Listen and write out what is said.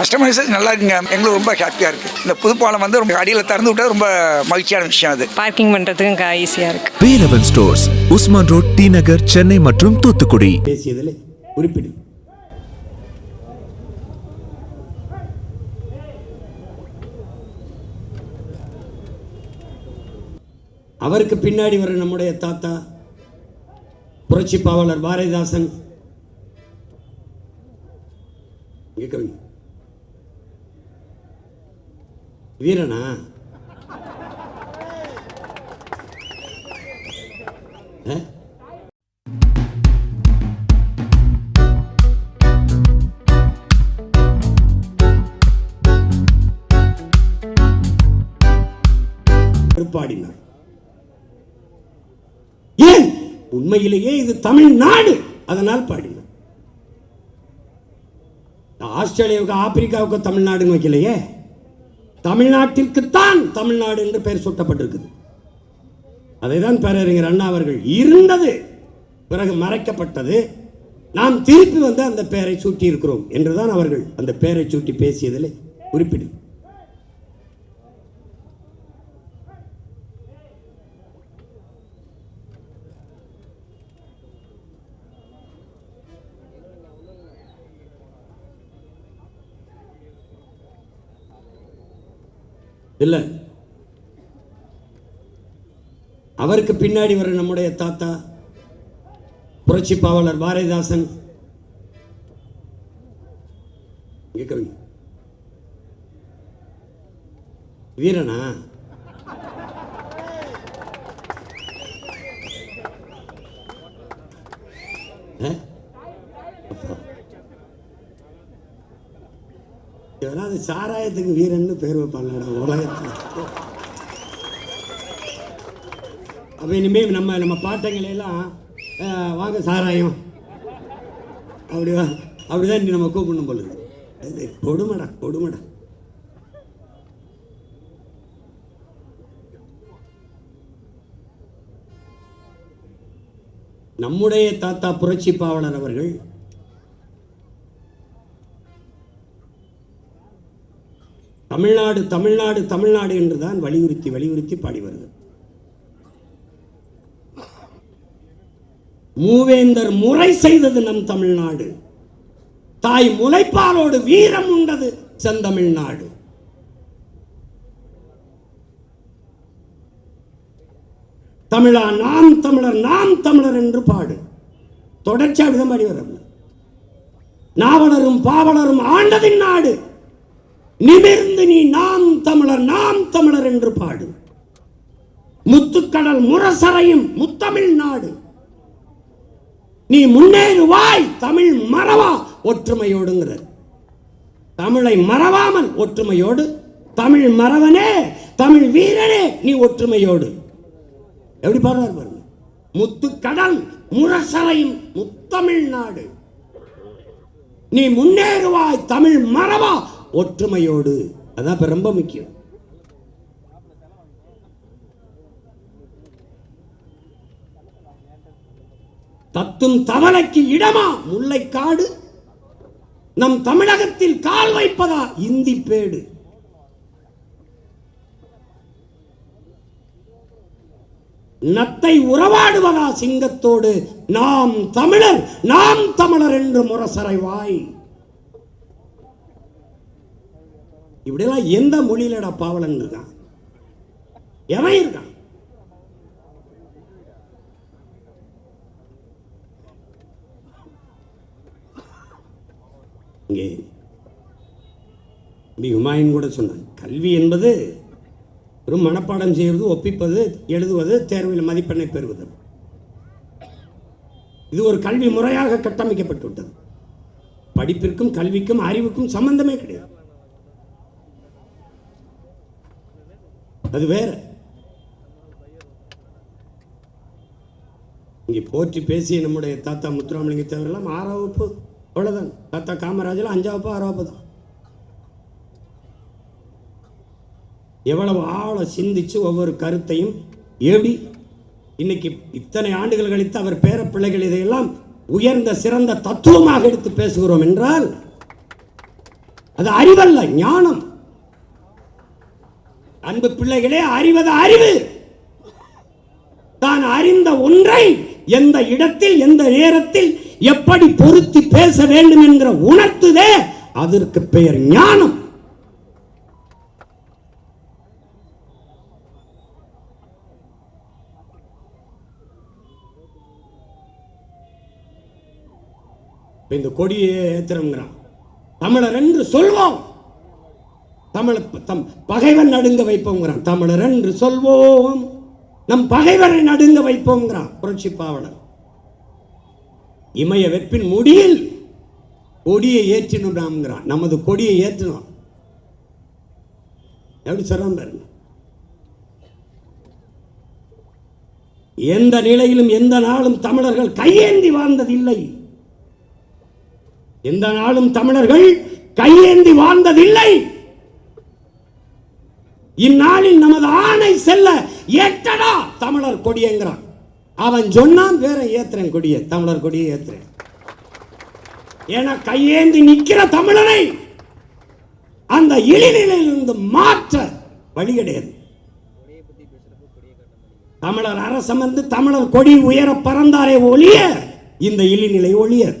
Customisation நல்லா இருக்குங்க. எங்களுக்கு ரொம்ப ஹாப்பியாக இருக்குது இந்த புதுப்பாலம் வந்து ரொம்ப அடியில் திறந்து விட்டது ரொம்ப மகிழ்ச்சியான விஷயம் அது. பார்க்கிங் பண்ணுறதுக்கும் ஈஸியாக இருக்குது Velavan stores Usman road T Nagar Chennai மற்றும் தூத்துக்குடி. பேசியதில் குறிப்பிடு. அவருக்கு பின்னாடி வர நம்முடைய தாத்தா புரட்சி பாவலர் பாரதிதாசன் இங்க வீரனா? பாடினார் ஏன்? உண்மையிலேயே இது தமிழ்நாடு. அதனால் பாடினார் ஆஸ்திரேலியாவுக்கு ஆப்பிரிக்காவுக்கு தமிழ்நாடுன்னு வைக்கலையே. தமிழ்நாட்டிற்குத்தான் தமிழ்நாடு என்று பெயர் சூட்டப்பட்டிருக்குது. அதைதான் பேரறிஞர் அண்ணா அவர்கள் இருந்தது பிறகு மறைக்கப்பட்டது. நாம் திருப்பி வந்து அந்த பெயரை சூட்டி இருக்கிறோம் என்றுதான் அவர்கள் அந்த பெயரை சூட்டி பேசியதில் குறிப்பிடு இல்லை. அவருக்கு பின்னாடி வர நம்முடைய தாத்தா புரட்சி பாவலர் பாரதிதாசன். கேட்குறீங்க வீரனா? ஆ? அதாவது அது சாராயத்துக்கு வீரன்னு பேர் வைப்பாங்கடா உலகத்தில். அப்போ இனிமேல் நம்ம நம்ம பாட்டங்களையெல்லாம் வாங்க சாராயம். அப்படிவா அப்படிதான் நீ நம்ம கூப்பிடணும் பொழுது அது கொடுமடா கொடுமடா. நம்முடைய தாத்தா புரட்சி பாவலர் அவர்கள் தமிழ்நாடு தமிழ்நாடு தமிழ்நாடு என்றுதான் வலியுறுத்தி வலியுறுத்தி பாடி வருகிறது மூவேந்தர் முறை செய்தது நம் தமிழ்நாடு. தாய் முளைப்பாலோடு வீரம் உண்டது செந்தமிழ்நாடு. தமிழா நாம் தமிழர் நாம் தமிழர் என்று பாடு. தொடர்ச்சியாக விதம் பாடி வர நாவலரும் பாவலரும் ஆண்டதின் நாடு. நிமிர்ந்து நீ நாம் தமிழர் நாம் தமிழர் என்று பாடு. முத்துக்கடல் முரசறையும் முத்தமிழ் நாடு. நீ முன்னேறுவாய் தமிழ் மறவா ஒற்றுமையோடுங்கிறது. தமிழை மறவாமல் ஒற்றுமையோடு தமிழ் மறவனே தமிழ் வீரனே நீ ஒற்றுமையோடு. எப்படி பாடுறார் பாருங்க. முத்துக்கடல் முரசறையும் முத்தமிழ் நாடு. நீ முன்னேறுவாய் தமிழ் மறவா ஒற்றுமையோடு. அதான் இப்போ ரொம்ப முக்கியம். தத்தும் தவளைக்கு இடமா முல்லைக்காடு. நம் தமிழகத்தில் கால் வைப்பதா இந்தி பேடு. நத்தை உறவாடுவதா சிங்கத்தோடு. நாம் தமிழர் நாம் தமிழர் என்று முரசறைவாய் இப்படிலாம் எந்த மொழியிலடா பாவலன் இருக்கான்? எவன் இருக்கான்? இங்கே பி ஹுமாயூன் கூட சொன்னான் கல்வி என்பது வெறும் மனப்பாடம் செய்வது ஒப்பிப்பது எழுதுவது தேர்வில் மதிப்பெண்ணை பெறுவது. இது ஒரு கல்வி முறையாக கட்டமைக்கப்பட்டு விட்டது படிப்பிற்கும் கல்விக்கும் அறிவுக்கும் சம்பந்தமே கிடையாது. அது வேற. இங்கே போற்றி பேசிய நம்முடைய தாத்தா முத்துராமலிங்க தேவரெல்லாம் ஆறாம் வகுப்பு. அவ்வளோதான் தாத்தா காமராஜெல்லாம் அஞ்சாம் வகுப்பு ஆறாம் வகுப்பு தான். எவ்வளவு ஆழ சிந்திச்சு ஒவ்வொரு கருத்தையும் எப்படி இன்னைக்கு இத்தனை ஆண்டுகள் கழித்து அவர் பேர பிள்ளைகள் இதையெல்லாம் உயர்ந்த சிறந்த தத்துவமாக எடுத்து பேசுகிறோம் என்றால் அது அறிவல்ல ஞானம். அன்பு பிள்ளைகளே அறிவது அறிவு. தான் அறிந்த ஒன்றை எந்த இடத்தில் எந்த நேரத்தில் எப்படி பொருத்தி பேச வேண்டும் என்கிற உணர்த்துதே அதற்கு பெயர் ஞானம். இந்த கொடியை ஏத்துறோங்கிறான் தமிழர் என்று சொல்வோம். தமிழ தம் பகைவன் நடுங்க வைப்போங்கிறான். தமிழர் என்று சொல்வோம். நம் பகைவரை நடுங்க வைப்போங்கிறான் புரட்சி பாவலன் இமய வெப்பின் முடியில் கொடியை ஏற்றினோம் நமது கொடியை ஏற்றினோம். எப்படி சொல்றான் பாருங்க. எந்த நிலையிலும் எந்த நாளும் தமிழர்கள் கையேந்தி வாழ்ந்ததில்லை. எந்த நாளும் தமிழர்கள் கையேந்தி வாழ்ந்ததில்லை. இந்நாளில் நமது ஆணை செல்ல ஏற்றடா தமிழர் கொடியேங்கிறான் அவன் சொன்னான் வேற ஏத்துறேன் கொடிய தமிழர் கொடியை ஏத்துறேன். ஏன்னா கையேந்தி நிற்கிற தமிழனை அந்த இழிநிலையிலிருந்து மாற்ற வழி கிடையாது. தமிழர் அரசமர்ந்து தமிழர் கொடி உயர பறந்தாரே ஒழிய இந்த இழிநிலை ஒழியது.